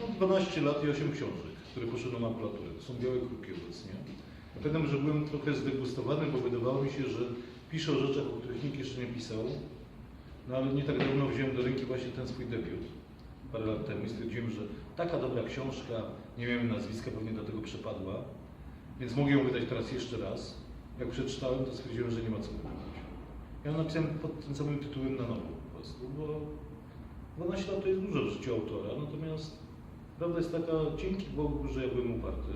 No 12 lat i 8 książek, które poszły na makulaturę. To są białe kruki obecnie. Ja Pamiętam, że byłem trochę zdegustowany, bo wydawało mi się, że piszę o rzeczach, o których nikt jeszcze nie pisał. No ale nie tak dawno wziąłem do ręki właśnie ten swój debiut, parę lat temu i stwierdziłem, że taka dobra książka, nie miałem nazwiska, pewnie dlatego przepadła, więc mogę ją wydać teraz jeszcze raz. Jak przeczytałem, to stwierdziłem, że nie ma co kupować. Ja napisałem pod tym samym tytułem na nowo po prostu, bo 12 lat to jest dużo w życiu autora, natomiast prawda jest taka, dzięki Bogu, że ja byłem uparty.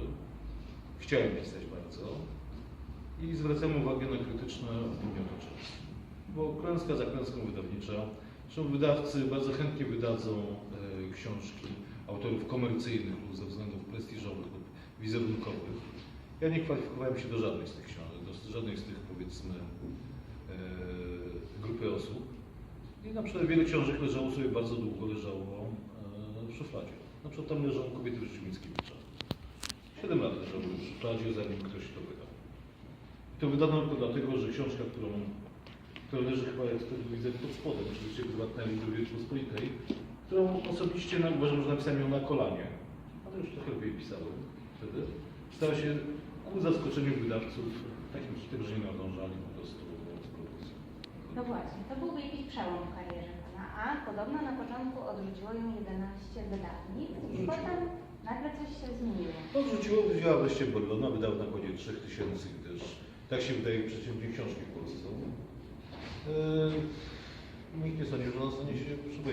Chciałem pisać bardzo i zwracałem uwagę na krytyczne opinie otoczenia. Bo klęska za klęską wydawnicza, zresztą wydawcy bardzo chętnie wydadzą e, książki autorów komercyjnych lub ze względów prestiżowych lub wizerunkowych. Ja nie kwalifikowałem się do żadnej z tych książek, do żadnej z tych powiedzmy e, grupy osób. I na przykład wiele książek leżało sobie bardzo długo, leżało e, w szufladzie. Na przykład tam leżało kobiety w życiu Mickiewicza. Siedem lat leżało w szufladzie, zanim ktoś to wydał. I to wydano tylko dlatego, że książka, którą, która leży chyba, jak wtedy widzę, pod spodem, oczywiście prywatnej Lidry Rzeczpospolitej, którą osobiście na, uważam, że napisałem ją na kolanie, ale już trochę lepiej pisałem wtedy, stała się ku zaskoczeniu wydawców takim tym, że nie nadążali po prostu z produkcją. No właśnie, to byłby jakiś przełom a podobno na początku odrzuciło ją 11 wydawnictw i Odrzuciło. potem nagle coś się zmieniło. Odrzuciło, wzięła wreszcie Bellona, wydał na konie 3000 i też, tak się wydaje, przeciętnie książki w Polsce. Yy, nikt nie sądził, że ona stanie się.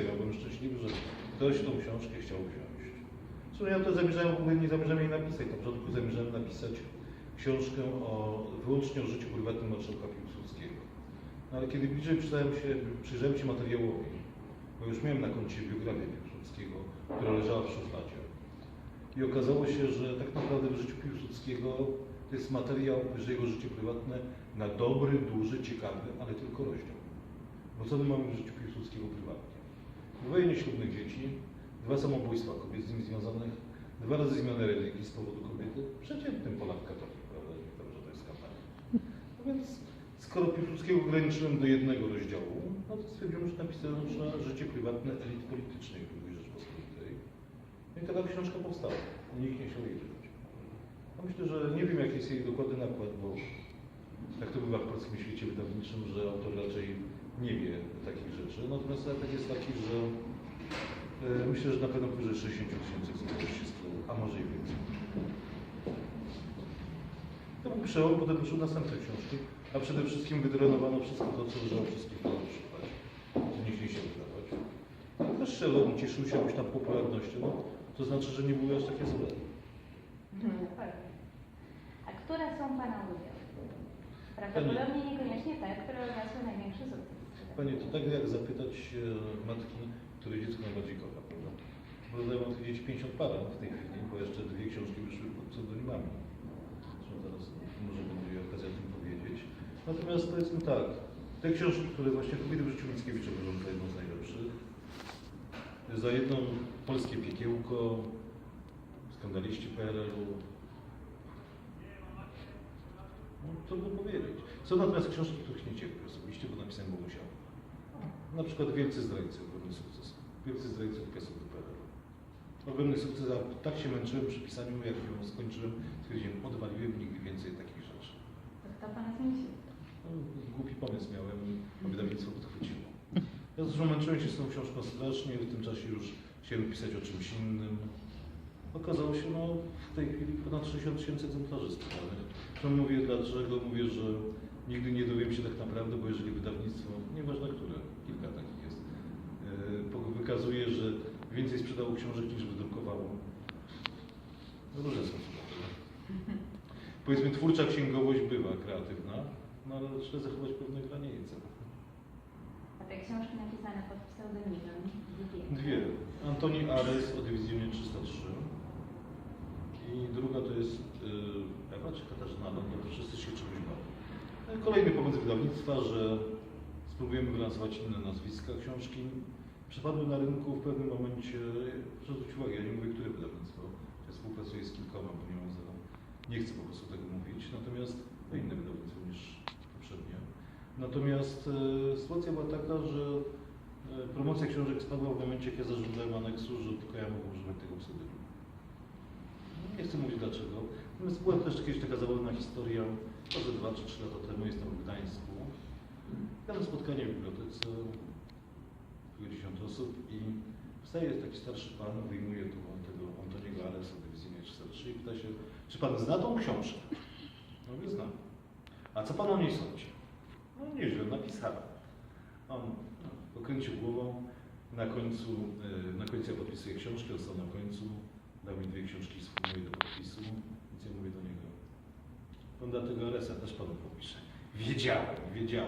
Ja byłem szczęśliwy, że ktoś tą książkę chciał wziąć. Zresztą ja to zamierzałem, w ogóle nie zamierzałem jej napisać. Na początku zamierzałem napisać książkę o, wyłącznie o życiu prywatnym marszałka Piłsudskiego. No, ale kiedy bliżej przyjrzałem się, przyjrzałem się materiałowi, bo już miałem na koncie biografię Piłsudskiego, która leżała w szufladzie. I okazało się, że tak naprawdę w życiu Piłsudskiego to jest materiał, że jego życie prywatne na dobry, duży, ciekawy, ale tylko rozdział. Bo co my mamy w życiu Piłsudskiego prywatnie? Dwoje nieślubnych dzieci, dwa samobójstwa kobiet z nim związanych, dwa razy zmianę religii z powodu kobiety. Przeciętny Polak katolik, prawda? Nie wiem, że to jest kampania. No więc skoro Piłsudskiego ograniczyłem do jednego rozdziału, no to stwierdziłem, że napisałem że życie prywatne elit politycznej II Rzeczpospolitej. No i taka książka powstała. Nikt nie chciał jej wydać. No myślę, że nie wiem jaki jest jej dokładny nakład, bo tak to bywa w polskim świecie wydawniczym, że autor raczej nie wie takich rzeczy. Natomiast efekt jest taki, że e, myślę, że na pewno powyżej 60 tysięcy sprzedało, a może i więcej. To był przełom, potem wyszły następne książki, a przede wszystkim wydrenowano wszystko to, co leżało wszystkich w szukać. Co nie chcieli się wydawać. Też Sherlock cieszył się jakąś tam popularnością, no, to znaczy, że nie były aż takie złe. Dokładnie. A które są Pana ulubione? Prawdopodobnie niekoniecznie te, które odniosły największy sukces. Panie, to tak jak zapytać e, matki, które dziecko najbardziej kocha, prawda? Bo tych dzieci 50 parę w tej chwili, bo jeszcze dwie książki wyszły pod pseudonimami. Zresztą zaraz może będzie okazja o tym powiedzieć. Natomiast powiedzmy tak, te książki, które właśnie kobiety w życiu Mickiewicza uważam za jedną z najlepszych. Za jedną polskie piekiełko, skandaliści PRL-u. No, trudno powiedzieć. Są natomiast książki, których nie cierpię osobiście, bo napisałem, bo musiałem. Na przykład Wielcy Zdrajcy, ogromny sukces. Wielcy Zdrajcy do PRL. Ogromny sukces, a tak się męczyłem przy pisaniu, jak ją skończyłem, stwierdziłem, odwaliłem nigdy więcej takich rzeczy. To kto Pana zmusił? No, głupi pomysł miałem i to wydawnictwo podchwyciło. Ja zresztą się z tą książką strasznie, w tym czasie już chciałem pisać o czymś innym. Okazało się, no w tej chwili ponad 60 tysięcy egzemplarzy sprzedanych. To mówię dlaczego? Mówię, że nigdy nie dowiem się tak naprawdę, bo jeżeli wydawnictwo, nieważne które, kilka takich jest, yy, wykazuje, że więcej sprzedało książek niż wydrukowało. No różne są sprawy. Powiedzmy, twórcza księgowość bywa kreatywna, no ale trzeba zachować pewne granice. Dwie. Antoni Ares o dywizjonie 303 i druga to jest yy, Ewa czy Katarzyna London, to wszyscy się czegoś bawią. No i Kolejny pomysł wydawnictwa, że spróbujemy wylansować inne nazwiska książki. Przepadły na rynku w pewnym momencie, proszę zwrócić uwagę, ja nie mówię, które wydawnictwo, ja współpracuję z kilkoma, bo nie nie chcę po prostu tego mówić, natomiast to inne wydawnictwo niż poprzednie. Natomiast e, sytuacja była taka, że e, promocja książek spadła w momencie, kiedy zażądałem aneksu, że tylko ja mogę używać tego pseudonimu. Nie chcę mówić dlaczego. Natomiast była też kiedyś taka zabawna historia, może dwa czy trzy lata temu, jestem w Gdańsku. Miałem spotkanie w bibliotece, kilkadziesiąt osób i wstaje taki starszy pan, wyjmuje tu tego Antoniego Alesa, Divizyjnie 43 i pyta się, czy pan zna tą książkę? No nie znam. A co pan o niej sądzi? No nieźle, napisałem. On no, pokręcił głową, na końcu, e, na końcu ja podpisuję książkę, on na końcu, dał mi dwie książki swoje do podpisu, więc ja mówię do niego, pan da tego Alesa też panu podpiszę. Wiedziałem, wiedziałem.